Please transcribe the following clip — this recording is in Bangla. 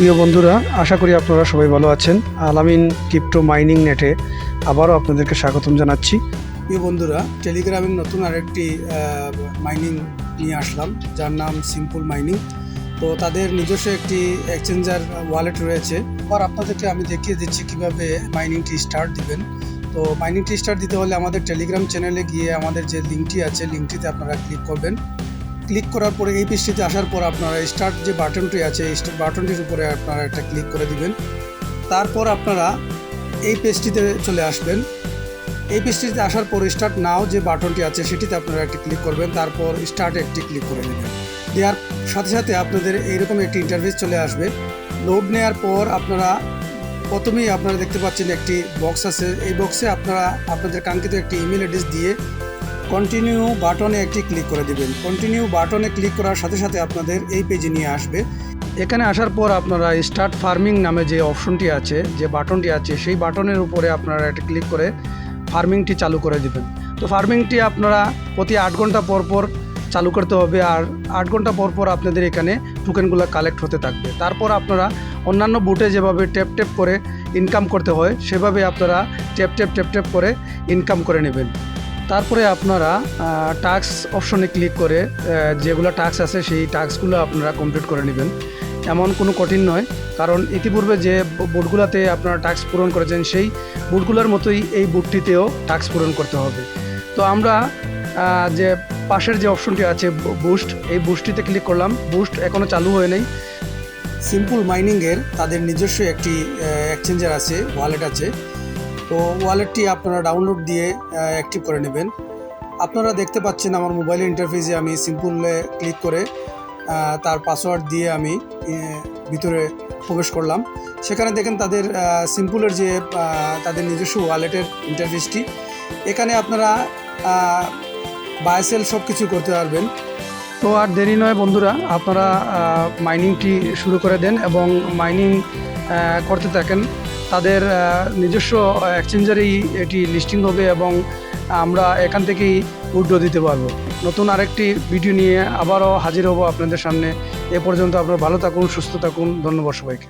প্রিয় বন্ধুরা, আশা করি আপনারা সবাই ভালো আছেন। আলামিন ক্রিপ্টো মাইনিং নেটে আবারও আপনাদেরকে স্বাগতম জানাচ্ছি। প্রিয় বন্ধুরা টেলিগ্রামের নতুন আরেকটি মাইনিং নিয়ে আসলাম, যার নাম সিম্পল মাইনিং। তো তাদের নিজস্ব একটি এক্সচেঞ্জার ওয়ালেট রয়েছে। এবার আপনাদেরকে আমি দেখিয়ে দিচ্ছি কীভাবে মাইনিংটি স্টার্ট দিবেন। তো মাইনিংটি স্টার্ট দিতে হলে আমাদের টেলিগ্রাম চ্যানেলে গিয়ে আমাদের যে লিঙ্কটি আছে, লিঙ্কটিতে আপনারা ক্লিক করবেন। ক্লিক করার পরে এই পেজটিতে আসার পর আপনারা স্টার্ট যে বাটনটি আছে, এই বাটনটির উপরে আপনারা একটা ক্লিক করে দিবেন। তারপর আপনারা এই পেজটিতে চলে আসবেন। এই পেজটিতে আসার পর স্টার্ট নাও যে বাটনটি আছে, সেটিতে আপনারা একটি ক্লিক করবেন। তারপর স্টার্ট একটি ক্লিক করে নেবেন। দেওয়ার সাথে সাথে আপনাদের এইরকম একটি ইন্টারফেস চলে আসবে। লোড নেওয়ার পর আপনারা প্রথমেই আপনারা দেখতে পাচ্ছেন একটি বক্স আছে। এই বক্সে আপনারা আপনাদের কাঙ্ক্ষিত একটি ইমেল অ্যাড্রেস দিয়ে কন্টিনিউ বাটনে একটি ক্লিক করে দিবেন। কন্টিনিউ বাটনে ক্লিক করার সাথে সাথে আপনাদের এই পেজে নিয়ে আসবে। এখানে আসার পর আপনারা স্টার্ট ফার্মিং নামে যে অপশনটি আছে, যে বাটনটি আছে, সেই বাটনের উপরে আপনারা একটা ক্লিক করে ফার্মিংটি চালু করে দিবেন। তো ফার্মিংটি আপনারা প্রতি আট ঘণ্টা পর পর চালু করতে হবে আর আট ঘণ্টা পর পর আপনাদের এখানে টোকেনগুলো কালেক্ট হতে থাকবে। তারপর আপনারা অন্যান্য বুটে যেভাবে ট্যাপ ট্যাপ করে ইনকাম করতে হয়, সেভাবে আপনারা ট্যাপ ট্যাপ ট্যাপ ট্যাপ করে ইনকাম করে নেবেন। তারপরে আপনারা টাস্ক অপশনে ক্লিক করে যেগুলো টাস্ক আছে সেই টাস্কগুলো আপনারা কমপ্লিট করে নেবেন। এমন কোনো কঠিন নয়, কারণ ইতিপূর্বে যে বুটগুলোতে আপনারা টাস্ক পূরণ করেছেন, সেই বুটগুলোর মতোই এই বুটটিতেও টাস্ক পূরণ করতে হবে। তো আমরা যে পাশের যে অপশনটি আছে বুস্ট এই বুস্টটিতে ক্লিক করলাম। বুস্ট এখনও চালু হয়ে নেই। সিম্পল মাইনিংয়ের তাদের নিজস্ব একটি এক্সচেঞ্জার আছে ওয়ালেট আছে। তো ওয়ালেটটি আপনারা ডাউনলোড দিয়ে অ্যাক্টিভ করে নেবেন। আপনারা দেখতে পাচ্ছেন আমার মোবাইলের ইন্টারফেসে আমি সিম্পলে ক্লিক করে তার পাসওয়ার্ড দিয়ে আমি ভিতরে প্রবেশ করলাম। সেখানে দেখেন তাদের সিম্পলের যে তাদের নিজস্ব ওয়ালেটের ইন্টারফেসটি এখানে আপনারা বায়সেল সব কিছু করতে পারবেন। তো আর দেরি নয় বন্ধুরা, আপনারা মাইনিংটি শুরু করে দেন এবং মাইনিং করতে থাকেন। তাদের নিজস্ব এক্সচেঞ্জারেই এটি লিস্টিং হবে এবং আমরা এখান থেকেই উড্ড দিতে পারব। নতুন আরেকটি ভিডিও নিয়ে আবারও হাজির হব আপনাদের সামনে। এ পর্যন্ত আপনার ভালো থাকুন, সুস্থ থাকুন। ধন্যবাদ সবাইকে।